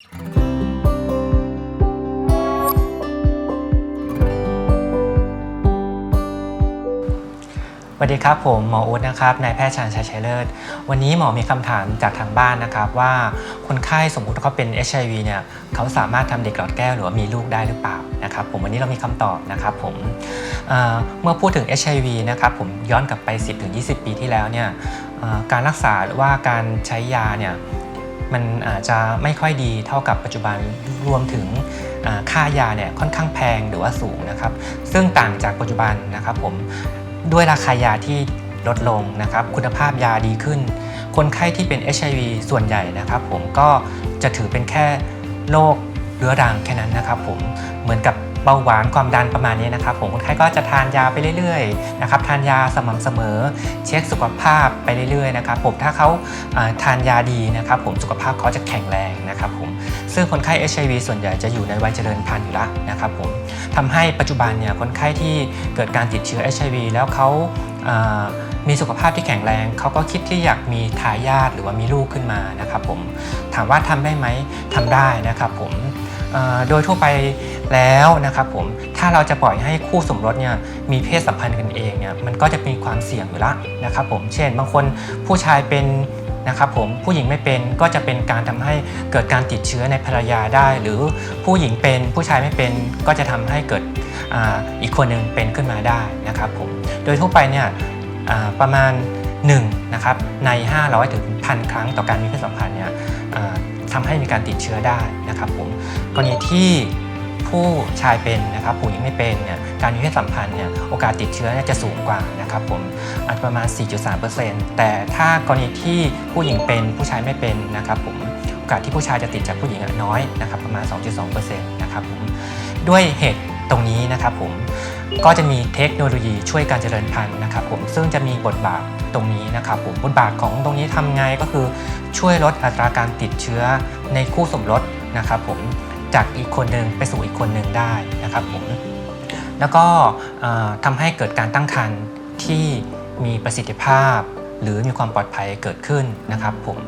สวัสดีครับผมหมออู๊ดนะครับนายแพทย์ชาญชัยชัยเลิศวันนี้หมอมีคำถามจากทางบ้านนะครับว่าคนไข้สมมุติเขาเป็น HIV เนี่ยเขาสามารถทำเด็กหลอดแก้วหรือว่ามีลูกได้หรือเปล่านะครับผมวันนี้เรามีคำตอบนะครับผมเเมื่อพูดถึง HIV นะครับผมย้อนกลับไป 10-20 ปีที่แล้วเนี่ยการรักษาหรือว่าการใช้ยาเนี่ย มันอาจจะไม่ค่อยดีเท่ากับปัจจุบันรวมถึงค่ายาเนี่ยค่อนข้างแพงหรือว่าสูงนะครับ ซึ่งต่างจากปัจจุบันนะครับผมด้วยราคายาที่ลดลงนะครับ คุณภาพยาดีขึ้น คนไข้ที่เป็น HIV ส่วนใหญ่นะครับ ผมก็จะถือเป็นแค่โรคเรื้อรังแค่นั้นนะครับ ผมเหมือนกับ บาหวานความดันประมาณนี้นะครับผมคนไข้ก็จะทานยาไปเรื่อยๆนะครับทานยาสม่ำเสมอ เช็คสุขภาพไปเรื่อยๆนะครับผมถ้าเขาทานยาดีนะครับผมสุขภาพเขาจะแข็งแรงนะครับผมซึ่งคนไข้ HIV ส่วนใหญ่จะอยู่ในวัยเจริญพันธุ์อยู่แล้วนะครับผมทำให้ปัจจุบันเนี่ยคนไข้ที่เกิดการติดเชื้อ HIV แล้วเขามีสุขภาพที่แข็งแรง เขาก็คิดที่อยากมีทายาทหรือว่ามีลูกขึ้นมานะครับผม ถามว่าทำได้ไหมทำได้นะครับผม โดยทั่วไปแล้วนะครับผมถ้าเราจะปล่อยให้คู่สมรสเนี่ยมีเพศสัมพันธ์กันเองเนี่ยมันก็จะมีความเสี่ยงอยู่แล้วนะครับผมเช่น บางคนผู้ชายเป็นนะครับผมผู้หญิงไม่เป็นก็จะเป็นการทำให้เกิดการติดเชื้อในภรรยาได้ หรือผู้หญิงเป็นผู้ชายไม่เป็นก็จะทำให้เกิดออีกคนหนึ่งเป็นขึ้นมาได้นะครับผมโดยทั่วไปเนี่ยประมาณ1นะครับใน 500ถึงพันครั้งต่อการมีเพศสัมพันธ์เนี่ย อ่าทำให้มีการติดเชื้อได้นะครับผมกรณีที่ผู้ชายเป็นนะครับผู้หญิงไม่เป็นเนี่ยการมีเพศสัมพันธ์เนี่ยโอกาสติดเชื้อจะสูงกว่านะครับผมอาจจะประมาณ 4.3%แต่ถ้ากรณีที่ผู้หญิงเป็นผู้ชายไม่เป็นนะครับผมโอกาสที่ผู้ชายจะติดจากผู้หญิงน้อยนะครับประมาณ 2.2%นะครับผมด้วยเหตุตรงนี้นะครับผม ก็จะมีเทคโนโลยีช่วยการเจริญพันธุ์นะครับผมซึ่งจะมีบทบาทตรงนี้นะครับผมบทบาทของตรงนี้ทำไงก็คือช่วยลดอัตราการติดเชื้อในคู่สมรสนะครับผมจากอีกคนหนึ่งไปสู่อีกคนหนึ่งได้นะครับผมแล้วก็ทำให้เกิดการตั้งครรภ์ที่มีประสิทธิภาพ หรือมีความปลอดภัยเกิดขึ้นนะครับผม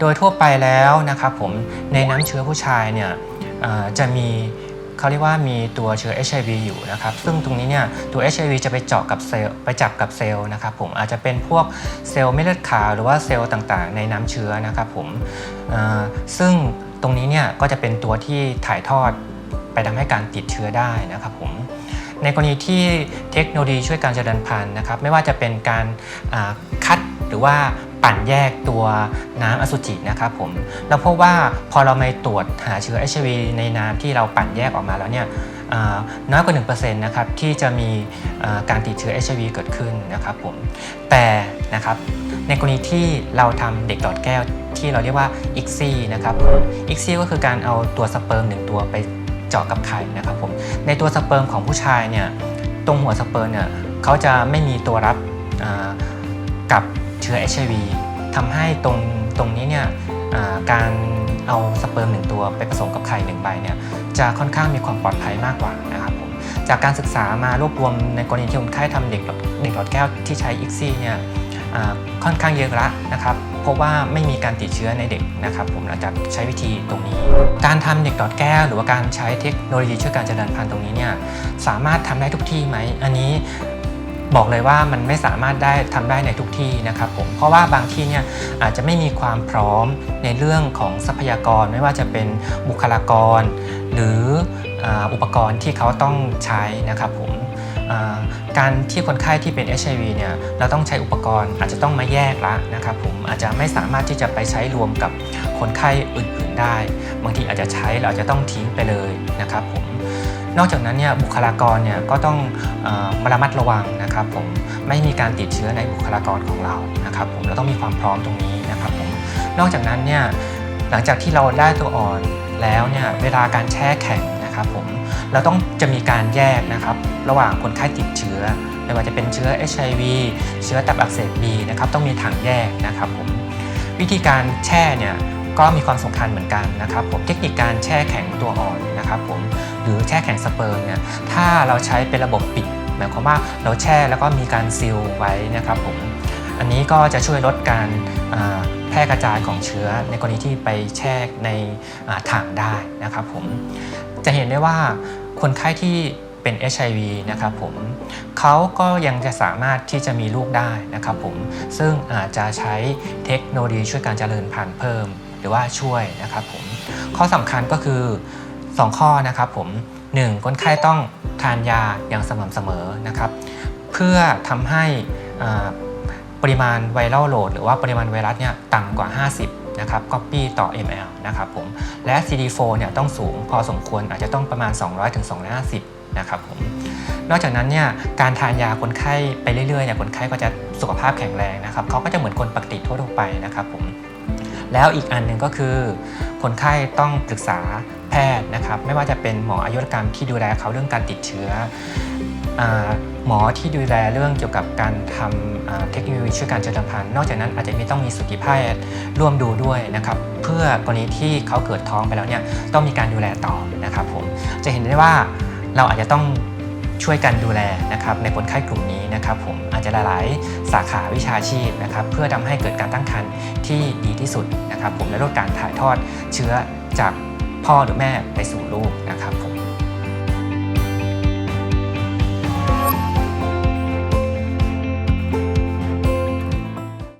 โดยทั่วไปแล้วนะครับผมในน้ำเชื้อผู้ชายเนี่ยจะมี เขาเรียกว่ามีตัวเชื้อ HIV อยู่นะครับซึ่งตรงนี้เนี่ยตัว HIV จะไปเจาะกับเซลล์ไปจับกับเซลล์นะครับผมอาจจะเป็นพวกเซลล์เม็ดเลือดขาวหรือว่าเซลล์ต่างๆ ในน้ำเชื้อนะครับผมซึ่งตรงนี้เนี่ยก็จะเป็นตัวที่ถ่ายทอดไปทำให้การติดเชื้อได้นะครับผมในกรณีที่เทคโนโลยีช่วยการเจริญพันธุ์นะครับไม่ว่าจะเป็นการคัดหรือว่า ปั่นแยกตัวน้ำอสุจินะครับผมเราพบว่าพอเราไปตรวจหาเชื้อ HIV ในน้ำที่เราปั่นแยกออกมาแล้วเนี่ยน้อยกว่า1%นะครับที่จะมีการติดเชื้อ HIV เกิดขึ้นนะครับผมแต่นะครับในกรณีที่เราทำเด็กหลอดแก้วที่เราเรียกว่า ICSI นะครับผม ICSI ก็คือการเอาตัวสเปิร์มหนึ่งตัวไปเจาะกับไข่นะครับผมในตัวสเปิร์มของผู้ชายเนี่ยตรงหัวสเปิร์มเนี่ยเขาจะไม่มีตัวรับกับ เชื้อ HIV ทำให้ตรงตรงนี้เนี่ยการเอาสเปิร์มหนึ่งตัวไปผสมกับไข่หนึ่งใบเนี่ยจะค่อนข้างมีความปลอดภัยมากกว่านะครับผมจากการศึกษามารวบรวมในกรณีที่คนไข้ทำเด็กหลอดเด็กหลอดแก้วที่ใช้อิกซี่เนี่ยค่อนข้างเยอะละนะครับพราะว่าไม่มีการติดเชื้อในเด็กนะครับผมหลังจากใช้วิธีตรงนี้ การทำเด็กหลอดแก้ว หรือว่าการใช้เทคโนโลยีช่วยการเจริญพันธุ์ตรงนี้เนี่ยสามารถทำได้ทุกที่ไหม อันนี้ บอกเลยว่ามันไม่สามารถได้ทำได้ในทุกที่นะครับผมเพราะว่าบางที่เนี่ยอาจจะไม่มีความพร้อมในเรื่องของทรัพยากรไม่ว่าจะเป็นบุคลากร หรืออุปกรณ์ที่เขาต้องใช้นะครับผมการที่คนไข้ที่เป็น HIV เนี่ยเราต้องใช้อุปกรณ์อาจจะต้องมาแยกละนะครับผมอาจจะไม่สามารถที่จะไปใช้รวมกับคนไข้อื่นๆได้ บางทีอาจจะใช้เราอาจจะต้องทิ้งไปเลยนะครับผม นอกจากนั้นเนี่ยบุคลากรเนี่ยก็ต้องออมาระมัดระวังนะครับผมไม่มีการติดเชื้อในบุคลากรของเรานะครับผมเราต้องมีความพร้อมตรงนี้นะครับผมนอกจากนั้นเนี่ยหลังจากที่เราได้ตัวอ่อนแล้วเนี่ยเวลาการแช่แข็งนะครับผมเราต้องจะมีการแยกนะครับระหว่างคนไข้ติดเชื้อไม่ว่าจะเป็นเชื้อ HIV เชื้อตับอักเสบบีนะครับต้องมีถังแยกนะครับผมวิธีการแช่เนี่ย ก็มีความสำคัญเหมือนกันนะครับผมเทคนิคการแช่แข็งตัวอ่อนนะครับผมหรือแช่แข็งสเปิร์มเนี่ยถ้าเราใช้เป็นระบบปิดหมายความว่าเราแช่แล้วก็มีการซีลไว้นะครับผมอันนี้ก็จะช่วยลดการแพร่กระจายของเชื้อในกรณีที่ไปแช่ในถังได้นะครับผมจะเห็นได้ว่าคนไข้ที่เป็น HIV นะครับผมเขาก็ยังจะสามารถที่จะมีลูกได้นะครับผมซึ่งอาจจะใช้เทคโนโลยีช่วยการเจริญพันธุ์เพิ่ม รือว่าช่วยนะครับผมข้อสำคัญก็คือ 2 ข้อนะครับผม 1. คนไข้ต้องทานยาอย่างสม่ำเสมอนะครับ เพื่อทำให้ปริมาณไวรัลโหลด หรือว่าปริมาณไวรัสเนี่ยต่ำกว่า 50 นะครับ copy ต่อ ml นะครับผม และ CD4 เนี่ยต้องสูงพอสมควรอาจจะต้องประมาณ 200-250ถึง250 นะครับผม นอกจากนั้นเนี่ยการทานยาคนไข้ไปเรื่อยๆเนี่ยคนไข้ก็จะสุขภาพแข็งแรงนะครับเขาก็จะเหมือนคนปกติทั่วไปนะครับผม แล้วอีกอันหนึ่งก็คือ คนไข้ต้องปรึกษาแพทย์นะครับ ไม่ว่าจะเป็นหมออายุรกรรมที่ดูแลเขาเรื่องการติดเชื้ออหมอที่ดูแลเรื่องเกี่ยวกับการทำเทคโนโลยีช่วยการเจริญพันธุ์นอกจากนั้นอาจจะมีต้องมีสุติแพทย์ร่วมดูด้วยนะครับ เพื่อกรณีที่เขาเกิดท้องไปแล้วเนี่ยต้องมีการดูแลต่อนะครับผมจะเห็นได้ว่าเราอาจจะต้อง ช่วยกันดูแลนะครับในคนไข้กลุ่มนี้นะครับผมอาจจะหลายๆ สาขาวิชาชีพนะครับเพื่อทำให้เกิดการตั้งครรภ์ที่ดีที่สุดนะครับผมและลดการถ่ายทอดเชื้อจากพ่อหรือแม่ไปสู่ลูกนะครับผม